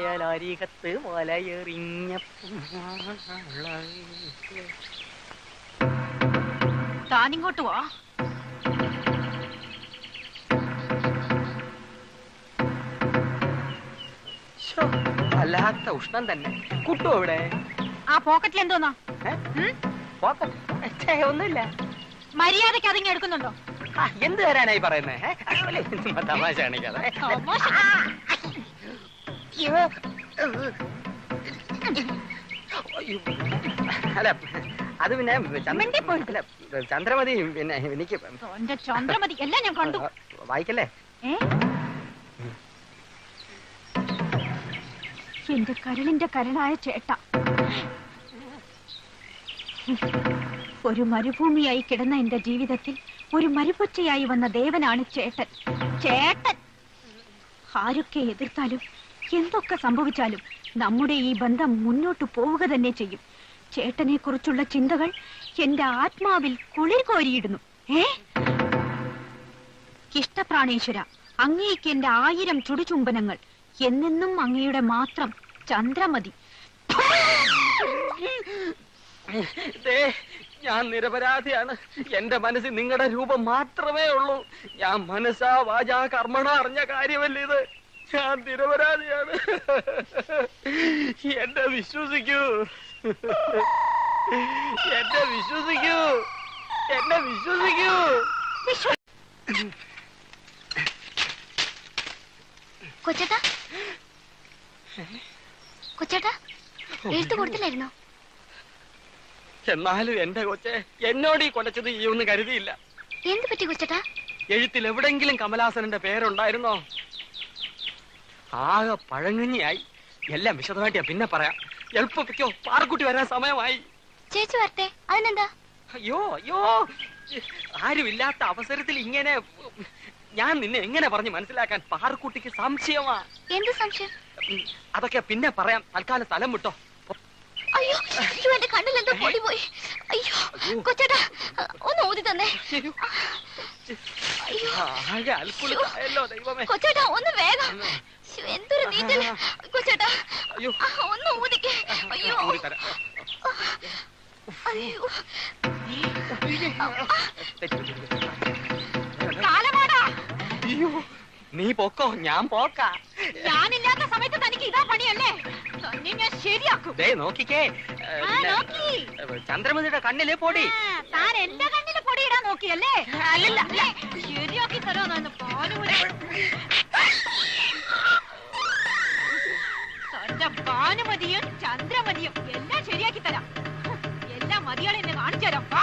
മലയെറിഞ്ഞ താനിങ്ങോട്ട് വാ. വല്ലാത്ത ഉഷ്ണം തന്നെ. കുട്ടോ അവിടെ? ആ പോക്കറ്റിൽ എന്തോന്നാ? പോക്കറ്റ്? ഒന്നുമില്ല. മര്യാദയ്ക്ക് അതിങ്ങനെ എടുക്കുന്നുണ്ടോ? എന്ത് തരാനായി പറയുന്നേ? തമാശ കാണിക്കാതെ. അല്ല അത് പിന്നെ ചന്ദ്ര-. അല്ല, ചന്ദ്രമതി പിന്നെ എനിക്ക് എന്റെ ചന്ദ്രമതി എല്ലാം ഞാൻ കണ്ടു. വായിക്കല്ലേ? ഏ? എന്റെ കരളിന്റെ കരളായ ചേട്ട. ഒരു മരുഭൂമിയായി കിടന്ന എന്റെ ജീവിതത്തിൽ ഒരു മരുപൊച്ചയായി വന്ന ദേവനാണ് ചേട്ടൻ. ചേട്ടൻ. ആരൊക്കെ എതിർത്താലും എന്തൊക്കെ സംഭവിച്ചാലും നമ്മുടെ ഈ ബന്ധം മുന്നോട്ട് പോവുക തന്നെ ചെയ്യും. ചേട്ടനെ കുറിച്ചുള്ള ചിന്തകൾ എന്റെ ആത്മാവിൽ കുളിർ കോരിയിടുന്നു. ഏ? ഇഷ്ടപ്രാണേശ്വര അങ്ങേക്ക് എന്റെ ആയിരം ചുടുചുംബനങ്ങൾ എന്നെന്നും അങ്ങയുടെ മാത്രം ചന്ദ്രമതി. ഞാൻ നിരപരാധിയാണ്. എന്റെ മനസ്സിൽ നിങ്ങളുടെ രൂപം മാത്രമേ ഉള്ളൂ. ഞാൻ മനസ്സാ വാചാ കർമ്മണ അറിഞ്ഞ കാര്യമല്ല ഇത്? ഞാൻ നിരപരാധിയാണ് എന്നെ വിശ്വസിക്കൂ. എന്നെ വിശ്വസിക്കൂ. എന്നെ വിശ്വസിക്കൂ. കൊച്ചേട്ടാ? കൊച്ചേട്ടാ എഴുത്ത് കൊടുത്തില്ലായിരുന്നോ? എന്നാലും എന്റെ കൊച്ചെ എന്നോട് ഈ കൊലച്ചത് ചെയ്യുമെന്ന് കരുതിയില്ല. എന്ത് പറ്റി കൊച്ചേട്ടാ? എഴുത്തിൽ എവിടെങ്കിലും കമലാസനന്റെ പേരുണ്ടായിരുന്നോ? ആകെ പഴങ്ങഞ്ഞിയായി. എല്ലാം വിശദമായിട്ട് പിന്നെ പറയാം. എളുപ്പിക്കോ പാറക്കുട്ടി വരാൻ സമയമായി. ചേച്ചി വരട്ടെ അതിനെന്താ? അയ്യോ അയ്യോ ആരുമില്ലാത്ത അവസരത്തിൽ ഇങ്ങനെ ഞാൻ നിന്നെ എങ്ങനെ പറഞ്ഞു മനസ്സിലാക്കാൻ പാറക്കുട്ടിക്ക് സംശയമാ? എന്ത് സംശയം? അതൊക്കെ പിന്നെ പറയാം. തൽക്കാലം സ്ഥലം വിട്ടോ. അയ്യോ അയ്യോ എന്റെ കണ്ണിൽ എന്തോ പൊടി പോയി. അയ്യോ കൊച്ചേട്ടാ ഒന്ന് ഊതി തന്നെ. അയ്യോ. കൊച്ചേട്ടാ ഒന്ന് വേഗം. എന്തൊരു നീറ്റൽ കൊച്ചേട്ടാ ഒന്ന് ഊതിക്കേ. അയ്യോ. അയ്യോ. കാലമാടാ. അയ്യോ നീ പോക്കോ? ഞാൻ പോക്കാ. ഞാനില്ലാത്ത സമയത്ത് തനിക്ക് ഇതാ പണിയല്ലേ? തന്നെ ഞാൻ ശരിയാക്കും. നോക്കിക്കേ. ചന്ദ്രമതിയുടെ കണ്ണിലെ പൊടി. താൻ എന്റെ കണ്ണിൽ പൊടി ഇടാൻ നോക്കിയല്ലേ? അല്ലല്ല. ശരിയാക്കി തരാന്ന് പാനുമതി ചന്ദ്രമതിയും എല്ലാം ശരിയാക്കി തരാം. എല്ലാം മതിയാളെ എന്നെ കാണിച്ചു തരാം. വാ